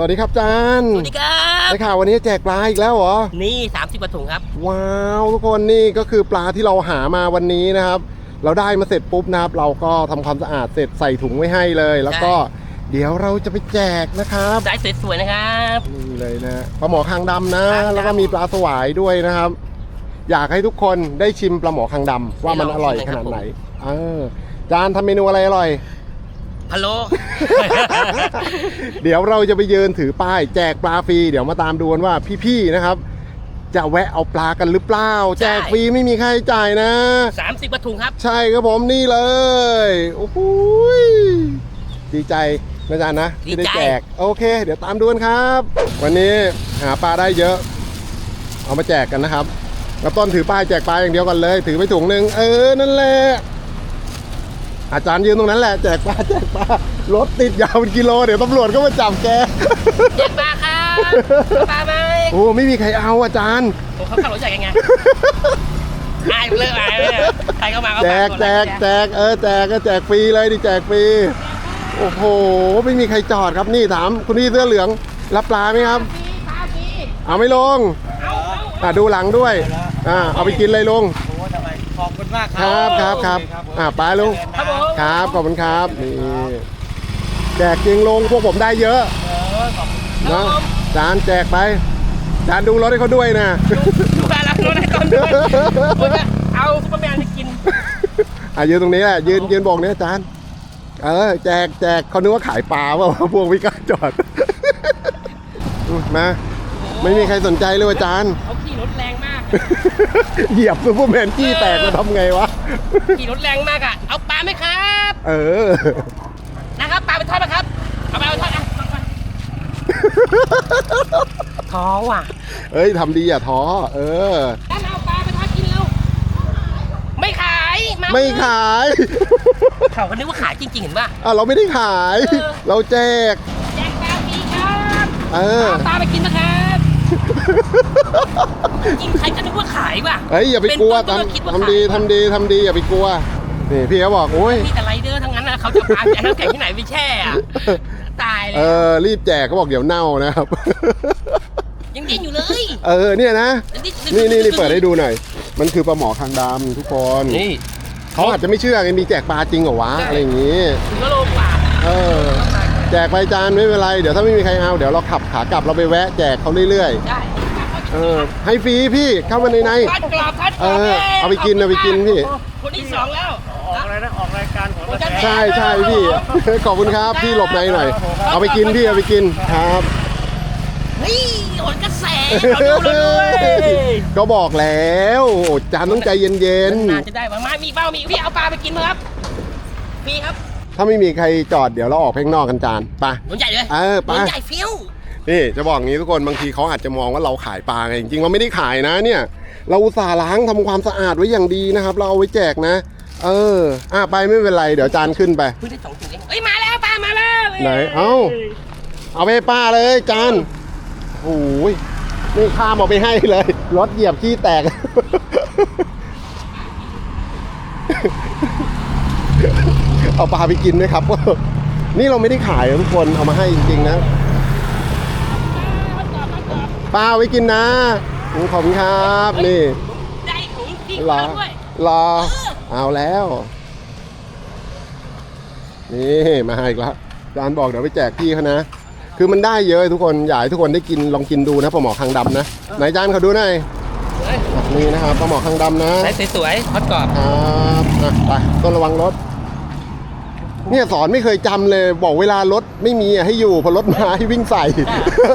สวัสดีครับจานสวัสดีครับได้ข่าววันนี้แจกปลาอีกแล้วเหรอ นี่ 30กว่าถุงครับ ว้าวทุกคนนี่ก็คือปลาที่เราหามาวันนี้นะครับ เราได้มาเสร็จปุ๊บนะครับ เราก็ทำความสะอาดเสร็จใส่ถุงไว้ให้เลย แล้วก็เดี๋ยวเราจะไปแจกนะครับได้สวยๆนะครับนี่เลยนะปลาหมอคางดำนะคางดำแล้วก็มีปลาสวายด้วยนะครับ อยากให้ทุกคนได้ชิมปลาหมอคางดำว่ามันอร่อยขนาดไหนเออจานทำเมนูอะไรอร่อย พะโล้เดี๋ยวเราจะไปยืนถือป้ายแจกปลาฟรีเดี๋ยวมาตามดูกันว่าพี่ๆนะครับ จะแวะเอาปลากันหรือเปล่า แจกฟรีไม่มีค่าใช้จ่ายนะ30กว่าถุงครับ ใช่ครับผมนี่เลยโอ้โหยดีใจนะจ๊ะนะที่ได้ดีใจ แจกโอเค เดี๋ยวตามดูกันครับ วันนี้หาปลาได้เยอะ เอามาแจกกันนะครับแล้วต้นถือป้ายแจกปลาอย่างเดียวกันเลย ถือไปถุงหนึ่งเออนั่นแหละ อาจารย์ยืนตรงนั้นแหละแจกปลาแจกปลารถติดยาวเป็นกิโลเดี๋ยวตำรวจก็มาจับแกแจกปลาครับปลาไหมโอ้ไม่มีใครเอาอาจารย์ผมเขาขับรถใหญ่กันไงอายเลยอายเลยใครเข้ามาก็แจฝากแจกแจกเออแจกก็แจกฟรีเลยดิแจกฟรีโอ้โหไม่มีใครจอดครับนี่ถามคุณพี่เสื้อเหลืองรับปลาไหมครับปลาฟรีเอาไม่ลงเอาเอาอะดูหลังด้วยอ่าเอาไปกินเลยลุงโอ้ทำไม ขอบคุณมากคครัรับครับครับอ่าไปลุงครับผม ครับขอบคุณครับนี่แจกจริงลงพวกผมได้เยอะเออขอบคุณนะจานแจกไปจานดูรถให้เขาด้วยนะ ดูแลรักรถให้ก่อนด้วยผมจะเอาซุปเปอร์แมนไปกิน อะยืนตรงนี้แหละยืนยืนบอกเนี่ยจานเออ แจกแจกเขานึกว่าขายปลาเปล่า พวกวิกล้าจอดอืมมา ไม่มีใครสนใจเลยว่าจานเขาขี่รถแรงมาก เหยียบซูเปอร์แมนขี้แตกจะทำไงวะ ขี่รถแรงมากอะ เอาปลาไหมครับ เออ นะครับปลาไปทอดนะครับ เอาไปเอาไปทอดอะทอดก่อนท้องว่ะเอ้ยทำดีอย่าท้อ เออนั่นเอาปลาไปทอดกินเร็วไม่ขายาไม่ขาย เขาก็นึกว่าขายจริงๆเห็นป่ะ อะเราไม่ได้ขายเออเราแจก แจกปลาฟรีครับเออ เอาปลาไปกินนะครับ จริงใครจะนึกว่าขายว่ะเฮ้ยอย่าไปกลัวเป็นต้นก็คิดทำว่าทำดีขายทำดีทำดีอย่าไปกลัวนี่พี่เขาบอกโอ้ยมีแต่ไรเดอร์ทั้งนั้นนะเขาจะปลาแจกน้ำแข็งที่ไหนไปแช่อะตายเลเอยอรีบแจกเขาบอกเดี๋ยวเน่านะครับ ยังดิ้นอยู่เลย เออเนี่ยนะดิ้นี่นี่นี่เปิดให้ดูหน่อย มันคือปลาหมอคางดำทุกคนนี่เขาอาจจะไม่เชื่อไงมีแจกปลาจริงเหรอวะใช่อะไรอย่างงี้ถึงก็โลกว่าเออ แจกไปจานไม่เป็นไร เดี๋ยวถ้าไม่มีใครเอา เดี๋ยวเราขับขากลับเราไปแวะแจกเขาเรื่อยใช่ๆเออให้ฟรีพี่เข้ามาในในทอดกรอบทอดกรอบเออลยเอาไปกินเอาไปกินพี่ คนที่สองแล้ว ออกอะไรนะออกรายการของผมจะใช่ใช่พี่ ขอบคุณครับพี่หลบในหน่อย เอาไปกินพี่เอาไปกินครับเฮ้ยโหนกระแสเขาดูเราด้วยก็บอกแล้วโอ้จานต้องใจเย็นน่าจะได้มามามีเป้ามีพี่เอาปลาไปกินมั้งครับพี่ครับๆ ถ้าไม่มีใครจอดเดี๋ยวเราออกเพลงนอกกันจานไปหนุนใหญ่เลยเออไปหนุนใหญ่ฟิวนี่จะบอกงี้ทุกคนบางทีเขาอาจจะมองว่าเราขายปลาไงจริงๆเราไม่ได้ขายนะเนี่ย เราอุตส่าห์ล้างทำความสะอาดไว้อย่างดีนะครับ เราเอาไว้แจกนะ เออ อะไปไม่เป็นไรเดี๋ยวจานขึ้นไป เพิ่งได้สองถุงเองเอ้ยมาแล้วปลามาแล้วไหนเอ้า เอาไปให้ป้าเลยจานโอ้ยนี่ข้ามเอาไปให้เลยรถเหยียบขี้แตก เอาปลาไปกินด้วยครับ นี่เราไม่ได้ขายนะทุกคนเอามาให้จริงๆนะป้าเอาไว้กินนะอืมขอบคุณครับนี่ได้ถุงจริงรอมาด้วยรอเอาแล้ว นี่มาให้อีกแล้วจานบอกเดี๋ยวไปแจกพี่เขานะ คือมันได้เยอะทุกคนอยากให้ทุกคนได้กินลองกินดูนะปลาหมอคางดำนะไหนจานเขาดูหน่อยเฮ้ยนี่นะครับปลาหมอคางดำนะได้สวยๆทอดกรอบครับอะไปต้นระวังรถ เนี่ยสอนไม่เคยจำเลย บอกเวลารถไม่มีให้อยู่พอรถมาให้วิ่งใส่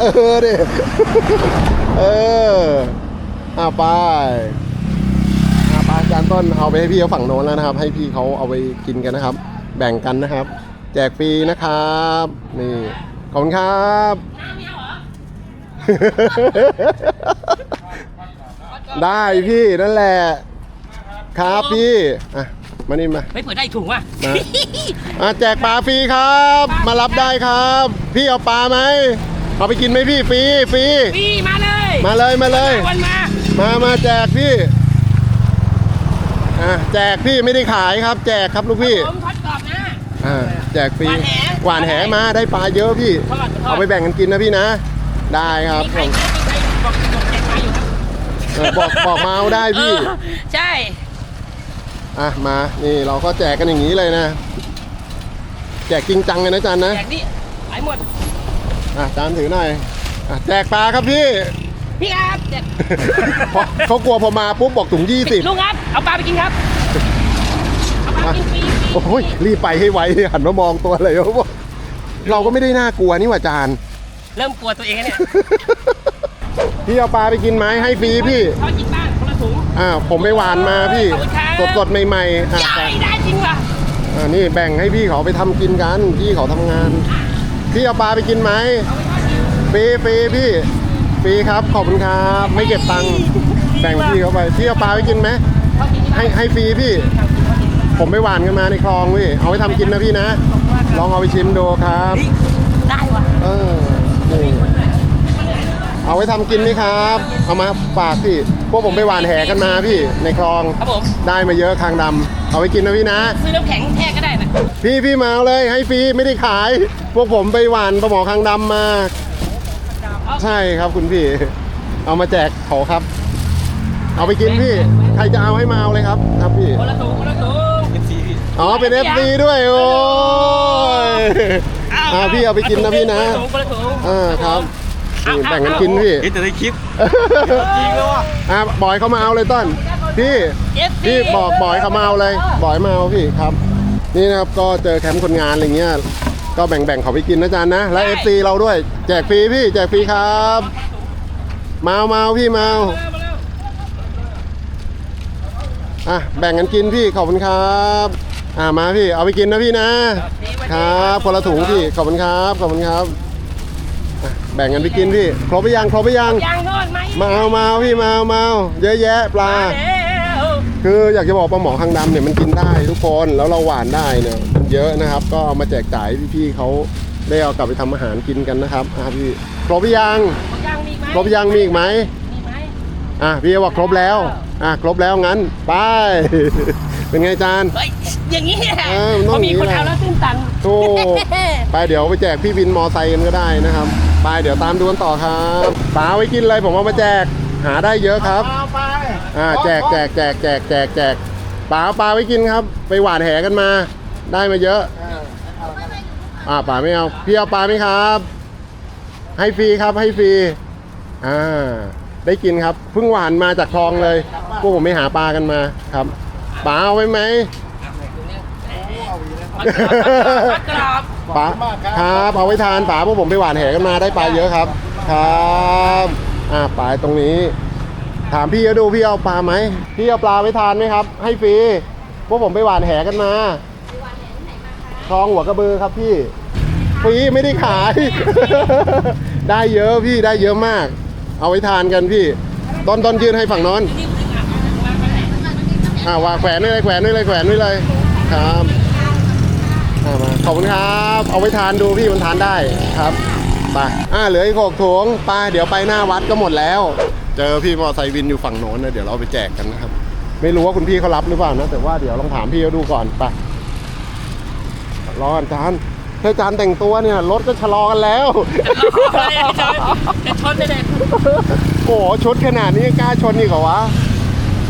เออเดิเอออะไปอะไปจานต้นเอาไปให้พี่เขาฝั่งโน้นแล้วนะครับ ให้พี่เขาเอาไปกินกันนะครับ แบ่งกันนะครับ แจกฟรีนะครับ นี่ขอบคุณครับได้พี่นั่นแหละ ครับพี่อะ มานี่มา ไม่เปิดได้ถุงว่ะ มา อะแจกปลาฟรีครับ มารับได้ครับ พี่เอาปลาไหมเอาไปกินไหมพี่ฟรีฟรีพี่มาเลยมาเลยมาเลย วันมา มามาแจกพี่อะแจกพี่ไม่ได้ขายครับ แจกครับลูกพี่ผมทอดกรอบนะ อ่าแจกฟรีหวานแหหวานแหมาได้ปลาเยอะพี่ ทอดทอด เอาไปแบ่งกันกินนะพี่นะ ได้ครับมีใครมีใครบอกบอกแจกมาอยู่ครับ เออบอกบอกมาเอาได้พี่เออใช่ อะมานี่เราก็แจกกันอย่างนี้เลยนะ แจกจริงจังเลยนะจานนะแจกนี่หายหมดอะจานถือหน่อยอะแจกปลาครับพี่พี่ครับแจกเพราะเขากลัวพอมาปุ๊บบอกถุงยี่สิบลุงครับเอาปลาไปกินครับเอาปลาไปกินฟรีฟรีโอ้ยรีบไปให้ไวหันมามองตัวเลยว่าเราก็ไม่ได้น่ากลัวนี่หว่าจานเริ่มกลัวตัวเองแล้วเนี่ยพี่เอาปลาไปกินไหมให้ฟรีพี่ทอดกินบ้านคนละ ถุงอ่าผมไปหวานมาพี่ขอบคุณครับสดสดๆใหม่ๆอะได้ได้จริงว่ะอ่านี่แบ่งให้พี่เขาไปทำกินกันพี่เขาทำงานพี่เอาปลาไปกินไหมฟรีฟรีพี่ฟรีครับขอบคุณครับไม่เก็บตังค์แบ่งพี่เขาไปพี่เอาปลาไปกินไหมทอดกินที่บ้าให้นให้ฟรีพี่ ผมไปหวานกันมาในคลองพี่เอาไปทำกินนะพี่นะ ลองเอาไปชิมดูครับได้ว่ะเออนี่เอาไว้ทำกินไหมครับ เอามาฝากพี่พ วกผมไปหวานแหกันมาพี่ในคลองครับผมได้มาเยอะคางดำเอาไปกินนะพี่นะ ซื้อน้ำแข็งแช่ก็ได้นะพี่พี่มาเอาเลยให้ฟรีไม่ได้ขาย พวกผมไปหวานปลาหมอคางดำมา ใช่ครับคุณพี่ เอามาแจกเขาครับ เอาไปกินพี่ ใครจะเอาให้มาเอาเลยครับ ครับพี่ คนละถุงคนละถุงอ๋อเป็น FC ด้วยโอ้ยอ่าพี่เอาไปกินนะพี่นะคนละถุงคนละถุงอ่าครับ นี่แบ่งกันกินพี่เห็นแต่ในคลิปจริงแล้วว่ะอะบอยเขามาเอาเลยต้นพี่เอฟซีพี่บอกบอยเขามาเอาเลยบอยมาเอาพี่ครับ นี่นะครับก็เจอแคมป์คนงานอะไรเงี้ยก็แบ่งๆเขาไปกินนะจานนะ และ FC เราด้วย แจกฟรีพี่แจกฟรีครับ มาเอามาเอาพี่มาเอาอะแบ่งกันกินพี่ขอบคุณครับอะมาพี่เอาไปกินนะพี่นะครับคนละถุงพี่ขอบคุณครับขอบคุณครับอะ แบ่งกันไปกินพี่ครบไปยังครบไปยังยางทอดไหมมาเอามาเอาพี่มาเอามาเอาเยอะแยะปลามาแล้วคืออยากจะบอกปลาหมอคางดำเนี่ยมันกินได้ทุกคนแล้วเราหวานได้เนี่ยมันเยอะนะครับ ก็เอามาแจกจ่ายพี่ๆเขาได้เอากลับไปทำอาหารกินกันนะครับอะพี่ครบหรือยังยางมีไหมครบยังมีอีกไหมมีไหมอะพี่บอกครบแล้วอะครบแล้วงั้นไป เป็นไงจาน เฮ้ยอย่างนี้แหละเออมันต้องพอมีคนอย่างนี้เอาแหละแล้วตื้นตันโอ้ไปเดี๋ยวไปแจกพี่วินมอไซค์กันก็ได้นะครับ ไปเดี๋ยวตามดูกันต่อครับปลาไว้กินอะไรผมเอามาแจก หาได้เยอะครับเอาไปอ่าแจกแจกแจกแจกแจกแจกปลาเอาปลาไว้กินครับ ไปหวานแหกันมา ได้มาเยอะ อ่าปลาไม่เอาพี่เอาปลาไหมครับ ให้ฟรีครับให้ฟรีอ่าได้กินครับเพิ่งหวานมาจากคลองเลยพวกผมไม่หาปลากันมาครับปลาเอาไว้ไหมมัด กรอบปลาครับเอาไว้ทานปลาพวกผมไปหวานแหกันมาได้ปลาเยอะครับ ครับอ่าปลาตรงนี้ ถามพี่ก็ดูพี่เอาปลาไหมพี่เอาปลาไว้ทานไหมครับ ให้ฟรีพวกผมไปหวานแหกันมาคลองหัวกระบือครับพี่ฟรีไม่ได้ขาย ได้เยอะพี่ได้เยอะมาก เอาไว้ทานกันพี่ต้นต้นยื่นให้ฝั่งโน้นอ่าวางแขวนไว้เลยแขวนไว้เลยแขวนไว้เลยครับ อ่ามาขอบคุณครับ เอาไว้ทานดูพี่มันทานได้ครับไปอ่าเหลืออีกหกถุงไปเดี๋ยวไปหน้าวัดก็หมดแล้ว เจอพี่มอไซค์วินอยู่ฝั่งโน้นนะเดี๋ยวเราไปแจกกันนะครับ ไม่รู้ว่าคุณพี่เขารับหรือเปล่านะ แต่ว่าเดี๋ยวลองถามพี่เขาดูก่อนไปรอก่อนจานถ้าจานแต่งตัวเนี่ยรถก็ชะลอกันแล้ว จะชนได้เลยโอ้โหชุดขนาดนี้ยังกล้าชนอีกเหรอวะ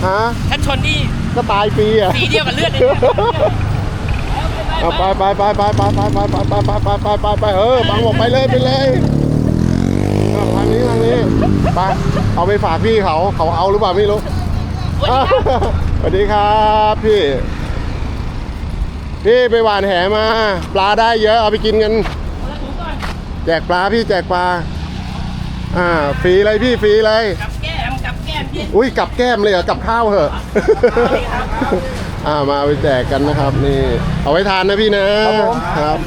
ฮะถ้าชนนี่ก็ตายฟรีอะสีเดียวกับเลือดเลย เนี่ยเอาไปไปไปไปไปไปไปไปไปไปไปไปไปไปเออบังบอกไปเลยไปเลยเอาทางนี้ทางนี้ไปเอาไปฝากพี่เขาเขาเอาหรือเปล่าไม่รู้อ้าวสวัสดีครับพี่ พี่ไปหวานแหมา ปลาได้เยอะเอาไปกินกันแจกปลาพี่แจกปลาอ่าฟรีเลยพี่ฟรีเลยกับแก้มกับแก้มพี่อุ้ยกับแก้มเลยเหรอกับข้าวเหอะ อ่ามาเอาไปแจกกันนะครับ นี่ เอาไว้ทานนะพี่นะครับ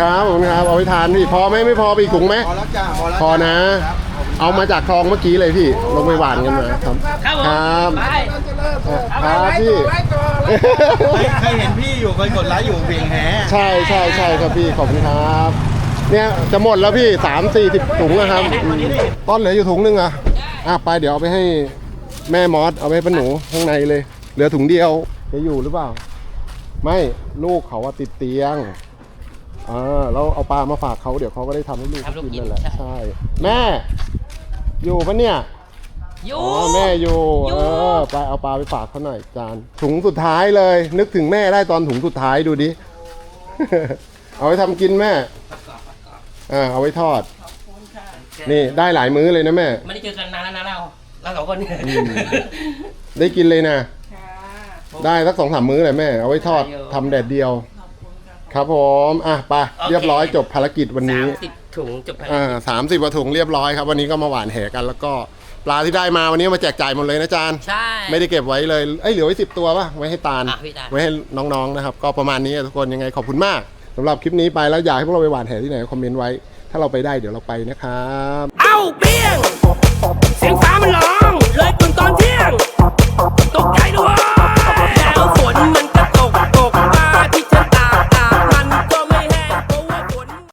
ครับผมครับเอาไว้ทานพี่พอไหมไม่พอไปอีกถุงไหม พอแล้วจ้าพอแล้วพอนะ เอามาจากคลองเมื่อกี้เลยพี่ ลงไปหวานกันมาครับ ครับผมครับไปครับพี่เคยเคยเห็นพี่อยู่เคยกดไลค์อยู่เบียงแหใช่ใช่ใช่ครับพี่ขอบคุณครับ เนี่ยจะหมดแล้วพี่สามสี่สิบถุงนะครับอืมต้นเหลืออยู่ถุงนึงอะอะไปเดี๋ยวเอาไปให้แม่มอสเอาไปให้ป้าหนูข้างในเลย เหลือถุงเดียว จะอยู่หรือเปล่า ไม่ลูกเขาว่าติดเตียงอ่าแล้วเอาปลามาฝากเขาเดี๋ยวเขาก็ได้ทำให้ลูกเขากินนั่นแหละใช่ แม่ อยู่ปะเนี่ยออ๋ยู่อแม่อยู่ อยู่ เออไปเอาปลาไปฝากเขาหน่อยจานถุงสุดท้ายเลย นึกถึงแม่ได้ตอนถุงสุดท้ายดูดิ เอาไว้ทำกินแม่อ่าเอาไว้ทอด นี่ได้หลายมื้อเลยนะแม่ ไม่ได้เจอกันนานแล้วนะเราเราสองคนเนี่ยได้กินเลยนะ ได้สักสองสามมื้อเลยแม่ เอาไว้ทอดได้อยู่ทำแดดเดียว ครับผมอะไปเรียบร้อยจบภารกิจวันสานี้ มสิบถุงจบภารอ่ากิจสามสิบกว่าถุงเรียบร้อยครับ วันนี้ก็มาหวานแหกัน แล้วก็ปลาที่ได้มาวันนี้มาแจกจ่ายหมดเลยนะจานใช่ ไม่ได้เก็บไว้เลย เอ้ยเหลือไว้สิบตัวป่ะ ไว้ให้ตาล อะพี่ตาล ไว้ให้น้องๆนะครับ ก็ประมาณนี้ทุกคนยังไงขอบคุณมากสำหรับคลิปนี้ไปแล้วอยากให้พวกเราไปหวานแหที่ไหนคอมเมนต์ไว้ ถ้าเราไปได้เดี๋ยวเราไปนะครับ เอ้าเปี้ยง เสียงฟ้ามันร้อง เลยตื่นตอนเที่ยง ตกใจ